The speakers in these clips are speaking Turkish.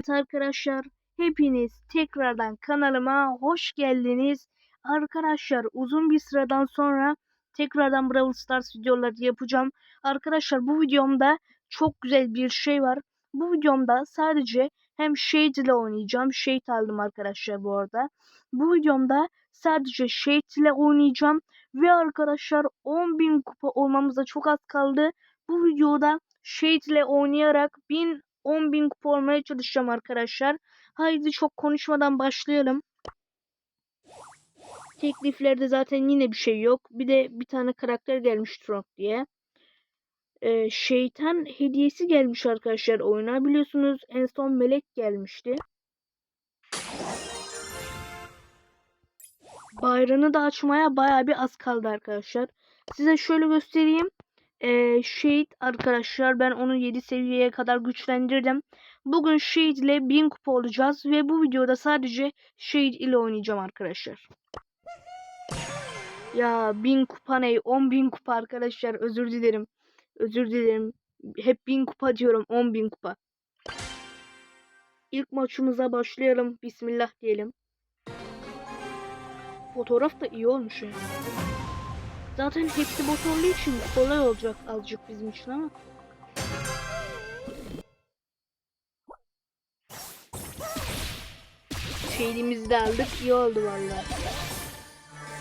Evet arkadaşlar hepiniz tekrardan kanalıma hoş geldiniz. Arkadaşlar uzun bir sıradan sonra tekrardan Brawl Stars videoları yapacağım. Arkadaşlar bu videomda çok güzel bir şey var. Bu videomda sadece hem Shade ile oynayacağım. Shade aldım arkadaşlar bu arada. Bu videomda sadece Shade ile oynayacağım. Ve arkadaşlar 10.000 kupa olmamıza çok az kaldı. Bu videoda Shade ile oynayarak 1000 10.000 kupa olmaya çalışacağım arkadaşlar. Haydi çok konuşmadan başlayalım. Tekliflerde zaten yine bir şey yok. Bir de bir tane karakter gelmiş Trump diye. Ee, şeytan hediyesi gelmiş arkadaşlar oyuna. Biliyorsunuz en son melek gelmişti. Bayrağını da açmaya baya bir az kaldı arkadaşlar. Size şöyle göstereyim. Shade arkadaşlar ben onu 7 seviyeye kadar güçlendirdim. Bugün Shade ile 1000 kupa olacağız ve bu videoda sadece Shade ile oynayacağım arkadaşlar. Ya 1000 kupa ne? 10.000 kupa arkadaşlar özür dilerim. Özür dilerim. Hep 1000 kupa diyorum 10.000 kupa. İlk maçımıza başlayalım. Bismillah diyelim. Fotoğraf da iyi olmuş ya. Zaten hepsi bot olduğu için kolay olacak azıcık bizim için ama. Şeyimizi de aldık. iyi oldu vallahi.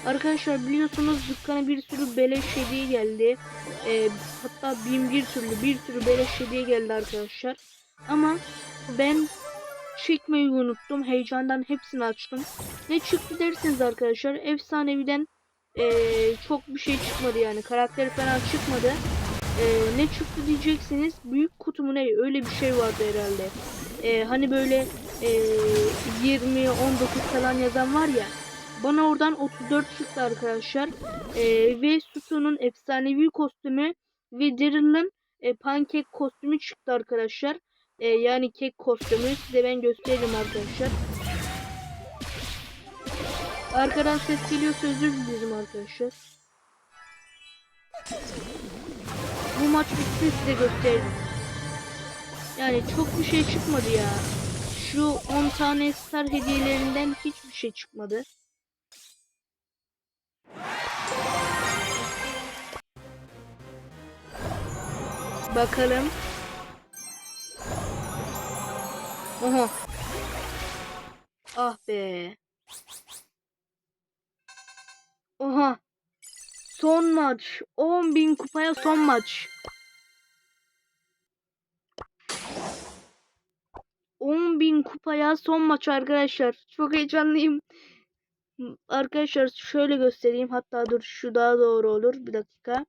Arkadaşlar biliyorsunuz dükkana bir sürü beleş hediye geldi. Ee, hatta bin bir türlü bir sürü beleş hediye geldi arkadaşlar. Ama ben çekmeyi unuttum. Heyecandan hepsini açtım. Ne çıktı dersiniz arkadaşlar. Efsaneviden ee, çok bir şey çıkmadı yani. Karakteri falan çıkmadı. Ee, ne çıktı diyeceksiniz. Büyük kutu mu ne? Öyle bir şey vardı herhalde. Ee, hani böyle ee, 20, 19 falan yazan var ya. Bana oradan 34 çıktı arkadaşlar. Ee, ve Susu'nun efsanevi kostümü ve Daryl'ın e, pankek kostümü çıktı arkadaşlar. Ee, yani kek kostümü. Size ben göstereyim arkadaşlar. Arkadan ses geliyorsa özür dilerim arkadaşlar. Bu maç bitti size gösteririm. Yani çok bir şey çıkmadı ya. Şu 10 tane star hediyelerinden hiçbir şey çıkmadı. Bakalım. Oha. Ah be. Oha. Son maç. 10.000 kupaya son maç. 10.000 kupaya son maç arkadaşlar. Çok heyecanlıyım. Arkadaşlar şöyle göstereyim. Hatta dur şu daha doğru olur. Bir dakika.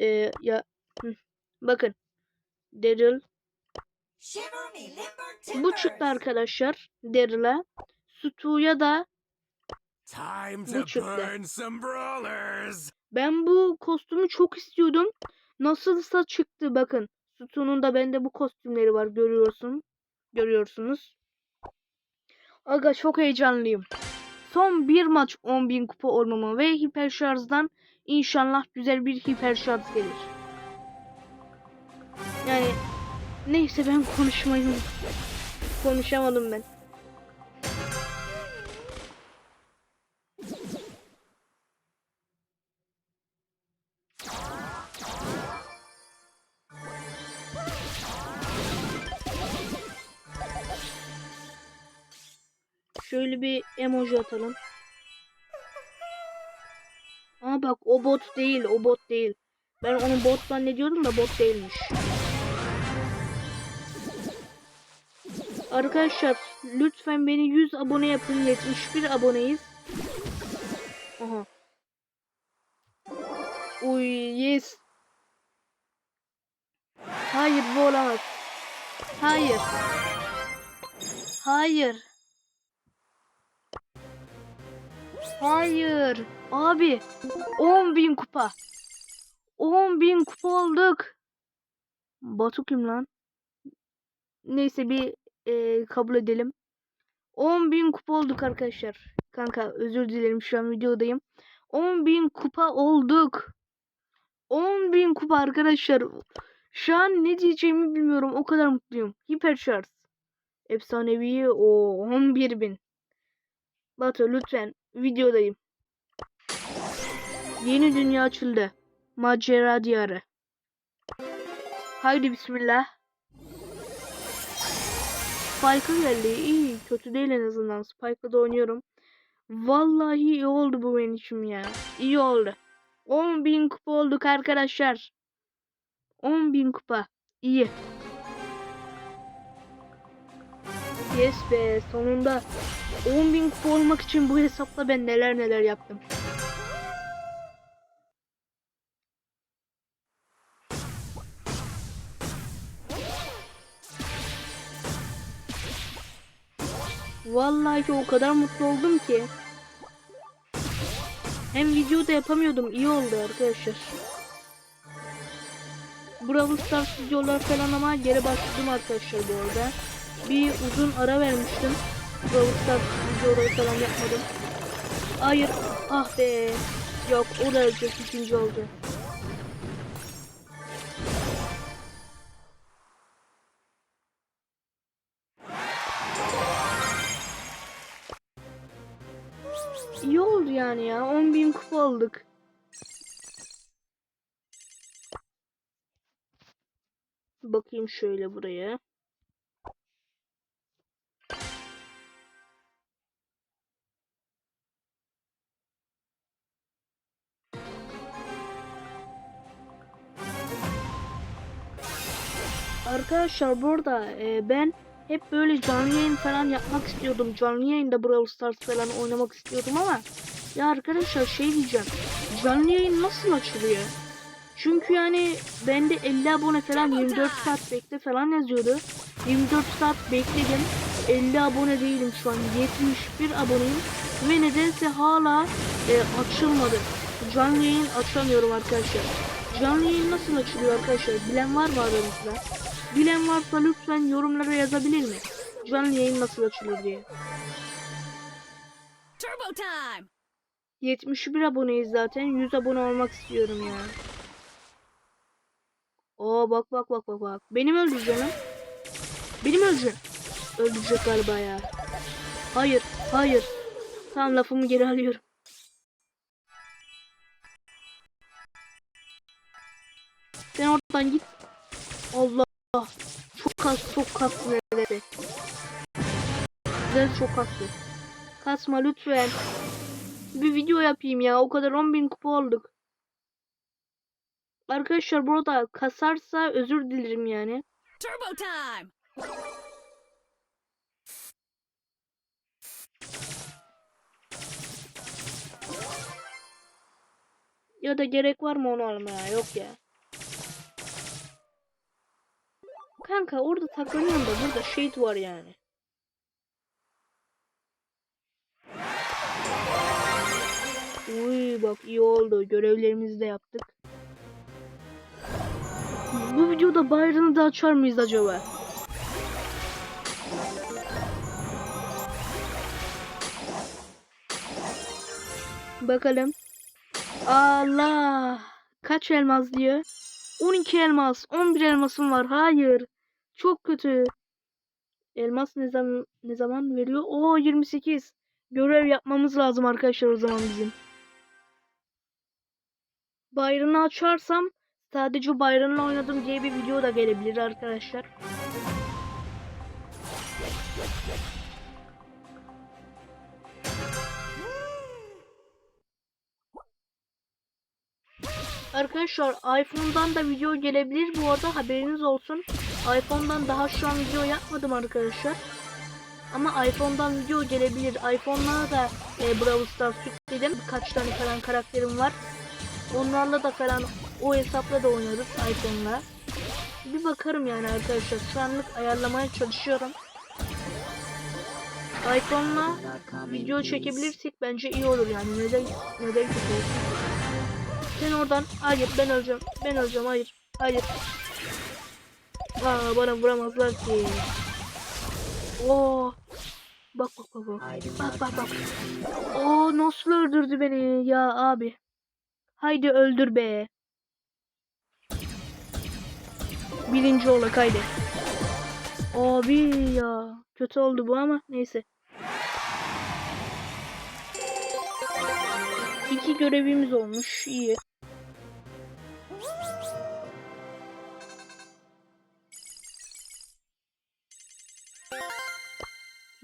Ee, ya bakın. Daryl. Bu çıktı arkadaşlar. Daryl'a. Stu'ya da Time Bu to çıktı. burn some brawlers. Ben bu kostümü çok istiyordum. Nasılsa çıktı bakın. Sütunun da bende bu kostümleri var görüyorsun. Görüyorsunuz. Aga çok heyecanlıyım. Son bir maç 10.000 kupa olmama ve hiper şarjdan inşallah güzel bir hiper şarj gelir. Yani neyse ben konuşmayı konuşamadım ben. Şöyle bir emoji atalım. Aa bak o bot değil, o bot değil. Ben onu bot zannediyordum da bot değilmiş. Arkadaşlar lütfen beni 100 abone yapın. 71 aboneyiz. Aha. Uy yes. Hayır bu olamaz. Hayır. Hayır. Hayır. Abi. 10.000 kupa. 10.000 kupa olduk. Batu kim lan? Neyse bir e, kabul edelim. 10.000 kupa olduk arkadaşlar. Kanka özür dilerim şu an videodayım. 10.000 kupa olduk. 10.000 kupa arkadaşlar. Şu an ne diyeceğimi bilmiyorum. O kadar mutluyum. Hiper şarj. Efsanevi o 11 bin. Batu lütfen videodayım. Yeni dünya açıldı. Macera diyarı. Haydi bismillah. Spike'a geldi. İyi. Kötü değil en azından. Spike'la da oynuyorum. Vallahi iyi oldu bu benim için ya. İyi oldu. 10.000 kupa olduk arkadaşlar. 10.000 kupa. İyi. Yes be sonunda 10.000 kupa olmak için bu hesapla ben neler neler yaptım. Vallahi o kadar mutlu oldum ki. Hem videoda yapamıyordum. iyi oldu arkadaşlar. Brawl Stars videolar falan ama geri başladım arkadaşlar bu arada. Bir uzun ara vermiştim. Stars videoları falan yapmadım. Hayır. Ah be. Yok o da ölecek ikinci oldu. İyi oldu yani ya. 10.000 kupa aldık. Bakayım şöyle buraya. Arkadaşlar burada e, ben hep böyle canlı yayın falan yapmak istiyordum. Canlı yayında Brawl Stars falan oynamak istiyordum ama ya arkadaşlar şey diyeceğim. Canlı yayın nasıl açılıyor? Çünkü yani bende 50 abone falan 24 saat bekle falan yazıyordu. 24 saat bekledim. 50 abone değilim şu an. 71 aboneyim. Ve nedense hala e, açılmadı. Canlı yayın açamıyorum arkadaşlar. Canlı yayın nasıl açılıyor arkadaşlar? Bilen var mı aranızda? Bilen varsa lütfen yorumlara yazabilir mi? Canlı yayın nasıl açılır diye. Turbo time! 71 aboneyiz zaten. 100 abone olmak istiyorum ya. Oo bak bak bak bak bak. Benim öldüreceğim lan. Benim öldüreceğim. Öldürecek galiba ya. Hayır, hayır. Tamam lafımı geri alıyorum. Sen oradan git. Allah. Çok kas, çok kastı neredeyse. Güzel çok kastı. Kasma lütfen. Bir video yapayım ya. O kadar 10.000 kupa olduk. Arkadaşlar burada kasarsa özür dilerim yani. Turbo time! Ya da gerek var mı onu almaya? Yok ya. Kanka orada taklanıyorum da burada shade var yani. Uy bak iyi oldu. Görevlerimizi de yaptık. Bu videoda bayrağını da açar mıyız acaba? Bakalım. Allah. Kaç elmas diyor? 12 elmas. 11 elmasım var. Hayır. Çok kötü. Elmas ne zaman ne zaman veriyor? Oo 28. Görev yapmamız lazım arkadaşlar o zaman bizim. Bayrağını açarsam sadece bayrağını oynadım diye bir video da gelebilir arkadaşlar. Arkadaşlar iPhone'dan da video gelebilir bu arada haberiniz olsun. iPhone'dan daha şu an video yapmadım arkadaşlar. Ama iPhone'dan video gelebilir. iPhone'lara da e, Brawl Stars yükledim. Birkaç tane falan karakterim var. Onlarla da falan o hesapla da oynarız iPhone'la. Bir bakarım yani arkadaşlar. Şu anlık ayarlamaya çalışıyorum. iPhone'la video çekebilirsek bence iyi olur yani. Neden neden kötü? Sen oradan hayır ben öleceğim. Ben öleceğim hayır. Hayır. Aa bana vuramazlar ki. Oo. Bak bak bak bak. Bak bak bak. Oo nasıl öldürdü beni ya abi. Haydi öldür be. Birinci olak haydi. Abi ya. Kötü oldu bu ama neyse. İki görevimiz olmuş. iyi.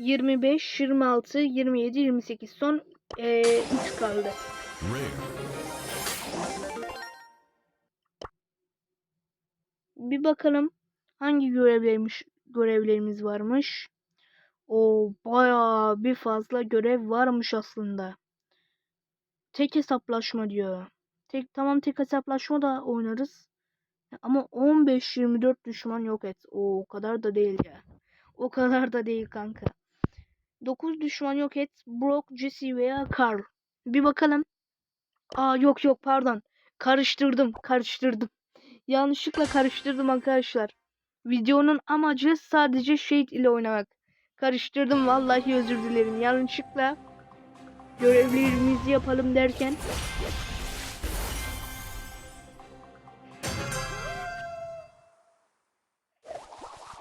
Yirmi beş, yirmi altı, yirmi yedi, yirmi sekiz. Son eee, üç kaldı. Rare. Bir bakalım hangi görevlermiş görevlerimiz varmış. O bayağı bir fazla görev varmış aslında. Tek hesaplaşma diyor. Tek tamam tek hesaplaşma da oynarız. Ama 15-24 düşman yok et. O, o kadar da değil ya. O kadar da değil kanka. 9 düşman yok et. Brock, Jesse veya Carl. Bir bakalım. Aa yok yok pardon. Karıştırdım karıştırdım. Yanlışlıkla karıştırdım arkadaşlar. Videonun amacı sadece Shade ile oynamak. Karıştırdım vallahi özür dilerim. Yanlışlıkla görevlerimizi yapalım derken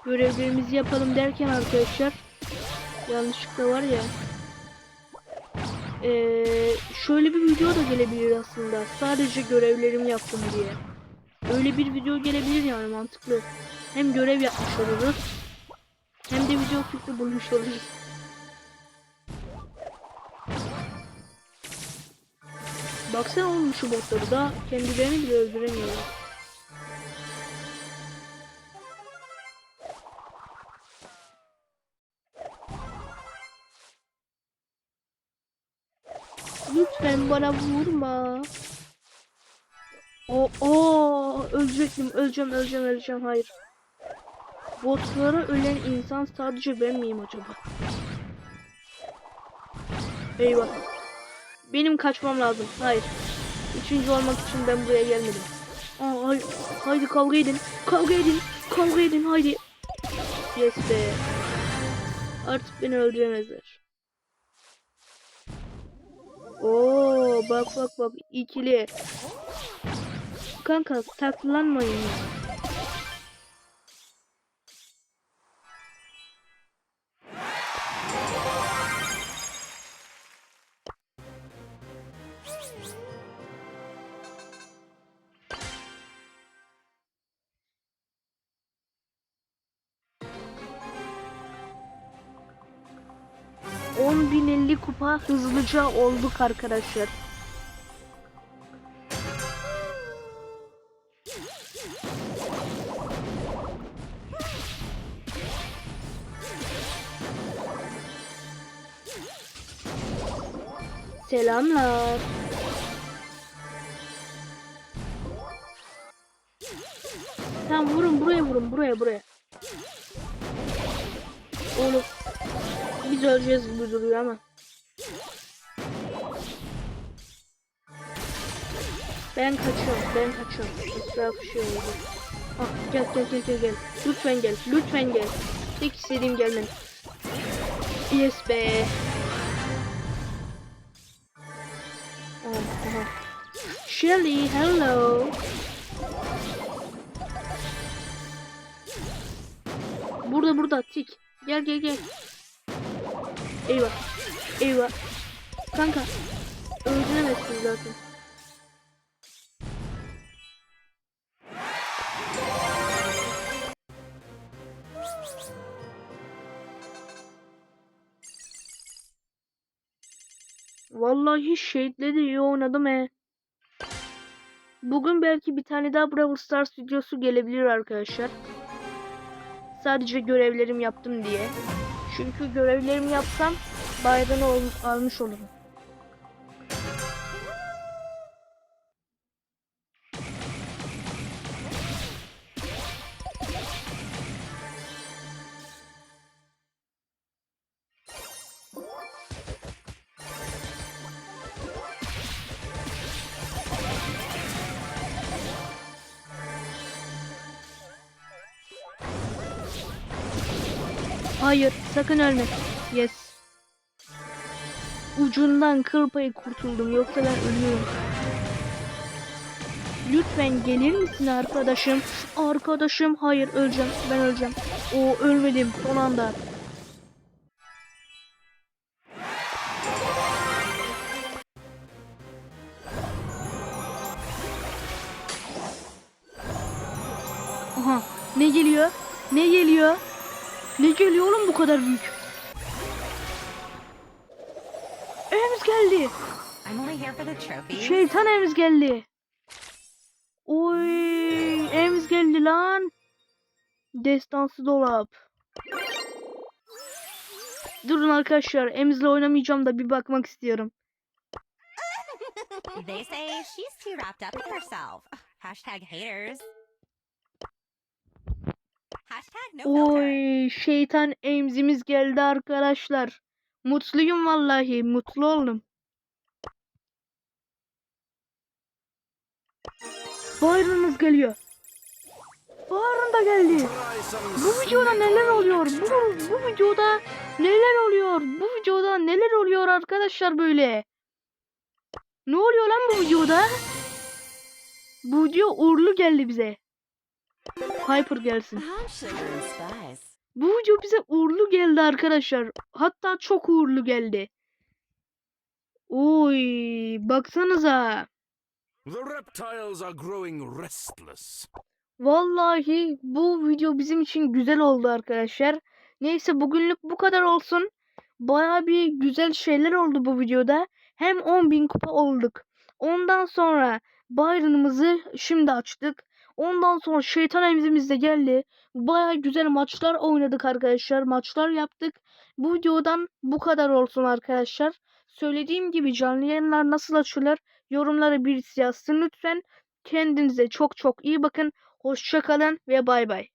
görevlerimizi yapalım derken arkadaşlar yanlışlıkla var ya eee, şöyle bir video da gelebilir aslında. Sadece görevlerimi yaptım diye. Öyle bir video gelebilir yani mantıklı. Hem görev yapmış oluruz. Hem de video fikri bulmuş oluruz. Baksana oğlum şu botları da kendilerini bile öldüremiyorlar. Lütfen bana vurma. O o ölecektim. Öleceğim, öleceğim, öleceğim. Hayır. Botlara ölen insan sadece ben miyim acaba? Eyvah. Benim kaçmam lazım. Hayır. Üçüncü olmak için ben buraya gelmedim. Aa, hay haydi kavga edin. Kavga edin. Kavga edin. Haydi. Yes be. Artık beni öldüremezler. Oo bak bak bak ikili. Kanka taklanmayın. 10.050 kupa hızlıca olduk arkadaşlar. Selamlar. Tamam vurun buraya vurun buraya buraya. Biz öleceğiz gibi duruyor ama. Ben kaçıyorum ben kaçıyorum. Etrafı oldu. Ah gel gel gel gel gel. Lütfen gel lütfen gel. Tek istediğim gelmen. Yes be. Oh, aha. Shelly, hello. Burada burada tik. Gel gel gel. Eyvah. Eyvah. Kanka. Öldüremezsin zaten. Vallahi Shade'le de iyi oynadım he. Bugün belki bir tane daha Brawl Stars videosu gelebilir arkadaşlar. Sadece görevlerimi yaptım diye. Çünkü görevlerimi yapsam bayrağı ol- almış olurum. Hayır, sakın ölme. Yes. Ucundan kıl payı kurtuldum yoksa ben ölüyorum. Lütfen gelir misin arkadaşım? Arkadaşım hayır öleceğim ben öleceğim. O ölmedim son anda. Geliyor oğlum bu kadar büyük? Ems geldi. Şeytan Ems geldi. Oy, Ems geldi lan. Destansı dolap. Durun arkadaşlar, Ems'le oynamayacağım da bir bakmak istiyorum. They say she's too wrapped up in herself. Hashtag haters. Oy, şeytan Ems'imiz geldi arkadaşlar. Mutluyum vallahi, mutlu oldum. Byron'ımız geliyor. Byron da geldi. Bu videoda neler oluyor? Bu, bu videoda neler oluyor? Bu videoda neler oluyor arkadaşlar böyle? Ne oluyor lan bu videoda? Bu video uğurlu geldi bize. Hyper gelsin. Bu video bize uğurlu geldi arkadaşlar. Hatta çok uğurlu geldi. Oy, baksanıza. The reptiles are growing restless. Vallahi bu video bizim için güzel oldu arkadaşlar. Neyse bugünlük bu kadar olsun. Baya bir güzel şeyler oldu bu videoda. Hem 10.000 kupa olduk. Ondan sonra Byron'ımızı şimdi açtık. Ondan sonra şeytan emzimiz de geldi. Baya güzel maçlar oynadık arkadaşlar. Maçlar yaptık. Bu videodan bu kadar olsun arkadaşlar. Söylediğim gibi canlı yayınlar nasıl açılır? Yorumlara birisi yazsın lütfen. Kendinize çok çok iyi bakın. Hoşça kalın ve bay bay.